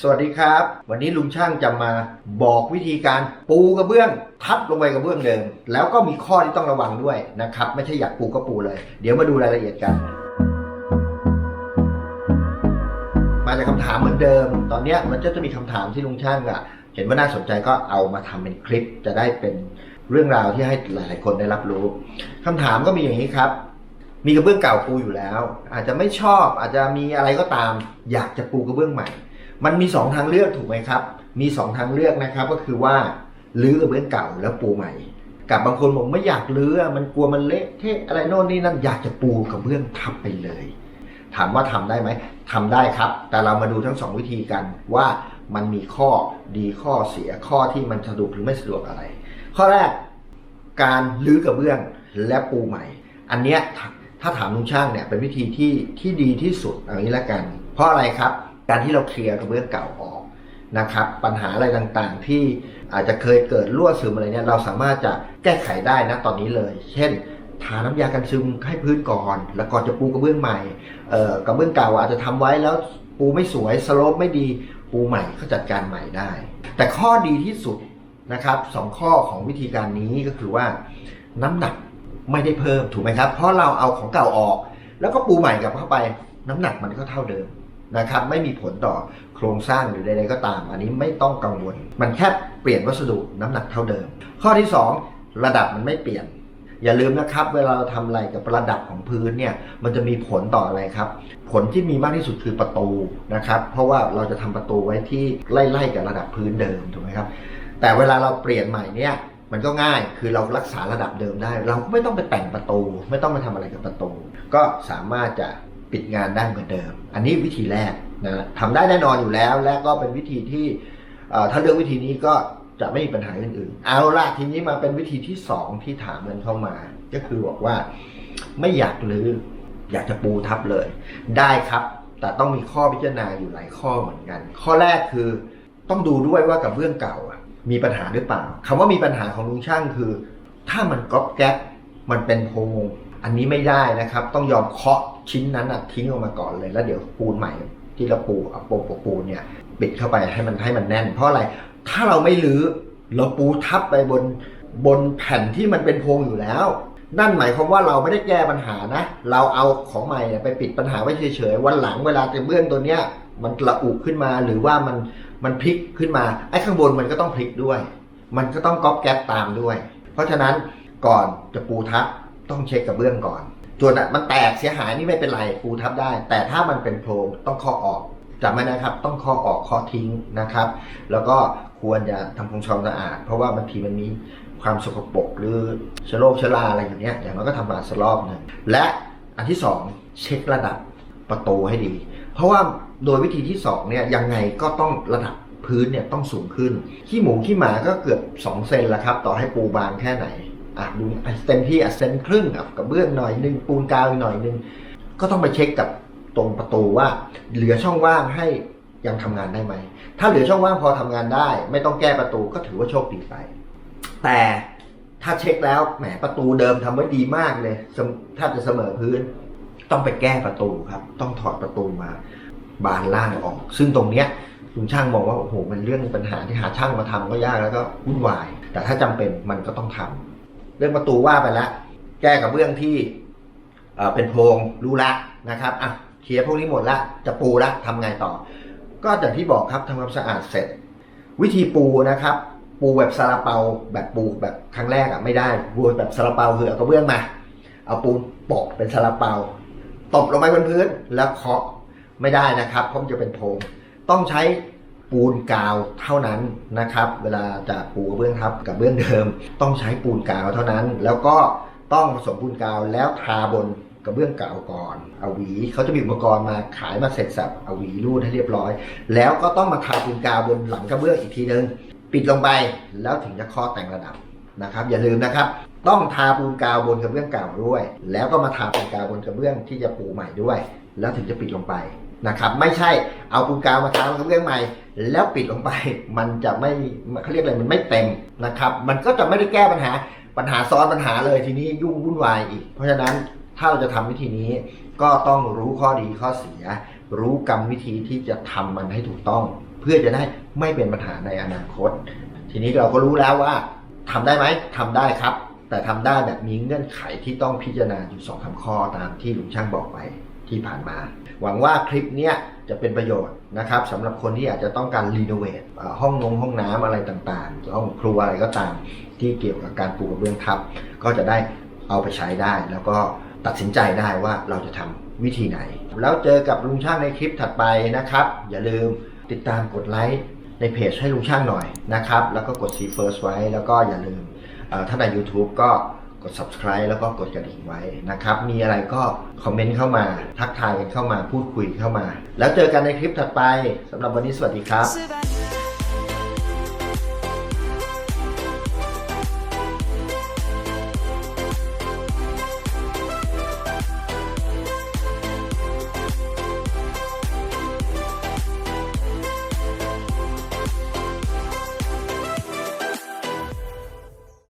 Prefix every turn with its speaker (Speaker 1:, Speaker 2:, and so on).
Speaker 1: สวัสดีครับ วันนี้ลุงช่างจะมาบอกวิธีการปูกระเบื้องทับลงไปกระเบื้องเดิม แล้วก็มีข้อที่ต้องระวังด้วยนะครับ ไม่ใช่อยากปูก็ปูเลย เดี๋ยวมาดูรายละเอียดกัน มาจากคำถามเหมือนเดิม ตอนนี้มันจะจะมีคำถามที่ลุงช่างอะเห็นว่าน่าสนใจก็เอามาทำเป็นคลิปจะได้เป็นเรื่องราวที่ให้หลาย ๆ คนได้รับรู้คำถามก็มีอย่างนี้ครับมีกระเบื้องเก่าปูอยู่แล้ว อาจจะไม่ชอบอาจจะมีอะไรก็ตาม อยากจะปูกระเบื้องใหม่ มันมีสองทางเลือกถูกไหมครับ มีสองทางเลือกนะครับก็คือว่ารื้อกระเบื้องเก่าแล้วปูใหม่ กับบางคนบอกไม่อยากรื้อมันกลัวมันเละเทะอะไรโน่นนี่นั่นอยากจะปูกระเบื้องทับไปเลย ถามว่าทำได้ไหมทำได้ครับ แต่เรามาดูทั้งสองวิธีกันว่ามันมีข้อดีข้อเสียข้อที่มันสะดวกหรือไม่สะดวกอะไร ข้อแรกการรื้อกระเบื้องและปูใหม่ อันเนี้ยถ้าถ้าถามลุงช่างเนี่ยเป็นวิธีที่ที่ดีที่สุดเอางี้ละกัน เพราะอะไรครับ การที่เราเคลียร์กระเบื้องเก่าออกนะครับปัญหาอะไรต่างๆ ที่อาจจะเคยเกิดรั่วซึมอะไรเนี่ยเราสามารถจะแก้ไขได้นะตอนนี้เลย เช่นทาน้ำยากันซึมให้พื้นก่อน แล้วก่อนจะปูกระเบื้องใหม่เอ่อกระเบื้องเก่าอาจจะทำไว้แล้วปูไม่สวยสโลปไม่ดีปูใหม่ก็จัดการใหม่ได้ แต่ข้อดีที่สุดนะครับสองข้อของวิธีการนี้ก็คือว่าน้ำหนักไม่ได้เพิ่มถูกไหมครับ เพราะเราเอาของเก่าออก แล้วก็ปูใหม่กลับเข้าไป น้ำหนักมันก็เท่าเดิม นะครับไม่มีผลต่อโครงสร้างหรือใดๆก็ตาม อันนี้ไม่ต้องกังวล มันแค่เปลี่ยนวัสดุน้ำหนักเท่าเดิม ข้อที่สองระดับมันไม่เปลี่ยน อย่าลืมนะครับ เวลาเราทำอะไรกับระดับของพื้นเนี่ยมันจะมีผลต่ออะไรครับ ผลที่มีมากที่สุดคือประตูนะครับ เพราะว่าเราจะทำประตูไว้ที่ไล่ๆกับระดับพื้นเดิมถูกไหมครับ แต่เวลาเราเปลี่ยนใหม่เนี่ยมันก็ง่าย คือเรารักษาระดับเดิมได้ เราก็ไม่ต้องไปแต่งประตู ไม่ต้องไปทำอะไรกับประตู ก็สามารถจะ ปิดงานได้เหมือนเดิม อันนี้วิธีแรกนะทำได้แน่นอนอยู่แล้ว และก็เป็นวิธีที่ถ้าเลือกวิธีนี้ก็จะไม่มีปัญหาอื่นๆ เอาละทีนี้มาเป็นวิธีที่สองที่ถามกันเข้ามา ก็คือบอกว่าไม่อยากรื้ออยากจะปูทับเลย ได้ครับ แต่ต้องมีข้อพิจารณาอยู่หลายข้อเหมือนกัน ข้อแรกคือต้องดูด้วยว่ากับเบื้องเก่ามีปัญหาหรือเปล่าคำว่ามีปัญหาของลุงช่างคือ ถ้ามันก๊อบแก๊บมันเป็นโพรงอันนี้ไม่ได้นะครับ ต้องยอมเคาะ ชิ้นนั้นอะทิ้งออกมาก่อนเลยแล้วเดี๋ยวปูนใหม่ ที่เราปูเอาโปะโปะปูนเนี่ยปิดเข้าไปให้มันให้มันแน่น เพราะอะไรถ้าเราไม่รื้อเราปูทับไปบนบนแผ่นที่มันเป็นโพรงอยู่แล้ว นั่นหมายความว่าเราไม่ได้แก้ปัญหานะ เราเอาของใหม่ไปปิดปัญหาไว้เฉยๆวันหลังเวลาจะเบื้องตัวเนี้ยมันระอุขึ้นมาหรือว่ามันมันพลิกขึ้นมาไอ้ข้างบนมันก็ต้องพลิกด้วย มันก็ต้องก๊อปแก๊ปตามด้วย เพราะฉะนั้นก่อนจะปูทับต้องเช็คกับเบื้องก่อน ส่วนอะมันแตกเสียหายนี่ไม่เป็นไรปูทับได้ แต่ถ้ามันเป็นโพรงต้องเคาะออกจำไว้นะครับ ต้องเคาะออกเคาะทิ้งนะครับ แล้วก็ควรจะทำความสะอาด เพราะว่าบางทีมันมีความสกปรกหรือเชื้อโรคเชื้อราอะไรอย่างเงี้ยอย่างน้อยก็ทำความสะอาดสักรอบหนึงและอันที่สองเช็คระดับประตูให้ดี เพราะว่าโดยวิธีที่สองเนี่ยยังไงก็ต้องระดับพื้นเนี่ยต้องสูงขึ้น ขี้หมูขี้หมาก็เกือบ 2 เซนละครับ ต่อให้ปูบางแค่ไหน อะดูอ่เต็มที่อะเซนครึ่งอะกับเบื้องหน่อยหนึงปูนกาวหน่อยหนึงก็ต้องไปเช็คกับตรงประตูว่า เหลือช่องว่างให้ยังทำงานได้ไหม ถ้าเหลือช่องว่างพอทำงานได้ ไม่ต้องแก้ประตูก็ถือว่าโชคดีไป แต่ถ้าเช็คแล้วแหมประตูเดิมทำไว้ดีมากเลยแทบจะเสมอพื้น ต้องไปแก้ประตูครับ ต้องถอดประตูมา บานล่างออก ซึ่งตรงเนี้ยลุงช่างมองว่าโอ้โหมันเรื่องปัญหาที่หาช่างมาทำก็ยากแล้วก็วุ่นวาย แต่ถ้าจำเป็นมันก็ต้องทำ เรื่องประตูว่าไปแล้วแก้กับเบื้องที่เป็นโพรงรู้ละนะครับอะเคลียร์พวกนี้หมดละจะปูละทำไงต่อ ก็อย่างที่บอกครับทำความสะอาดเสร็จ วิธีปูนะครับ ปูแบบซาลาเปาแบบปูแบบครั้งแรกอะไม่ได้ปูแบบซาลาเปาคือเอากระเบื้องมา เอาปูนโปะเป็นซาลาเปาตบลงไปบนพื้นแล้วเคาะไม่ได้นะครับเพราะมันจะเป็นโพรงต้องใช้ ปูนกาวเท่านั้นนะครับ เวลาจะปูกระเบื้องทับกับเบื้องเดิม ต้องใช้ปูนกาวเท่านั้น แล้วก็ต้องผสมปูนกาวแล้วทาบนกระเบื้องเก่าก่อนเอาหวีเขาจะมีอุปกรณ์มาขายมาเสร็จสับเอาหวีรูดให้เรียบร้อย แล้วก็ต้องมาทาปูนกาวบนหลังกระเบื้องอีกทีนึงปิดลงไปแล้วถึงจะเคาะแต่งระดับนะครับ อย่าลืมนะครับ ต้องทาปูนกาวบนกระเบื้องเก่าด้วย แล้วก็มาทาปูนกาวบนกระเบื้องที่จะปูใหม่ด้วย แล้วถึงจะปิดลงไป นะครับไม่ใช่เอาปูนกาวมาทาบนกระเบื้องใหม่ แล้วปิดลงไปมันจะไม่เขาเรียกอะไรมันไม่เต็มนะครับ มันก็จะไม่ได้แก้ปัญหาปัญหาซ้อนปัญหาเลยทีนี้ยุ่งวุ่นวายอีก เพราะฉะนั้นถ้าเราจะทำวิธีนี้ก็ต้องรู้ข้อดีข้อเสีย รู้กรรมวิธีที่จะทำมันให้ถูกต้อง เพื่อจะได้ไม่เป็นปัญหาในอนาคต ทีนี้เราก็รู้แล้วว่าทำได้ไหมทำได้ครับ แต่ทำได้แบบมีเงื่อนไขที่ต้องพิจารณาอยู่สองคำข้อตามที่ลุงช่างบอกไป ที่ผ่านมา หวังว่าคลิปเนี้ยจะเป็นประโยชน์นะครับสำหรับคนที่อาจจะต้องการรีโนเวทห้องนงห้องน้ำอะไรต่างๆ ห้องครัวอะไรก็ตามที่เกี่ยวกับการปลูกกระเบื้องทับ ก็จะได้เอาไปใช้ได้ แล้วก็ตัดสินใจได้ว่าเราจะทำวิธีไหน แล้วเจอกับลุงช่างในคลิปถัดไปนะครับ อย่าลืมติดตามกดไลค์ในเพจให้ลุงช่างหน่อยนะครับ แล้วก็กด see first ไว้ แล้วก็อย่าลืมถ้าใน YouTube ก็ กด subscribe แล้วก็กดกระดิ่งไว้นะครับ มีอะไรก็คอมเมนต์เข้ามา ทักทายกันเข้ามาพูดคุยเข้ามา แล้วเจอกันในคลิปถัดไปสำหรับวันนี้สวัสดีครับ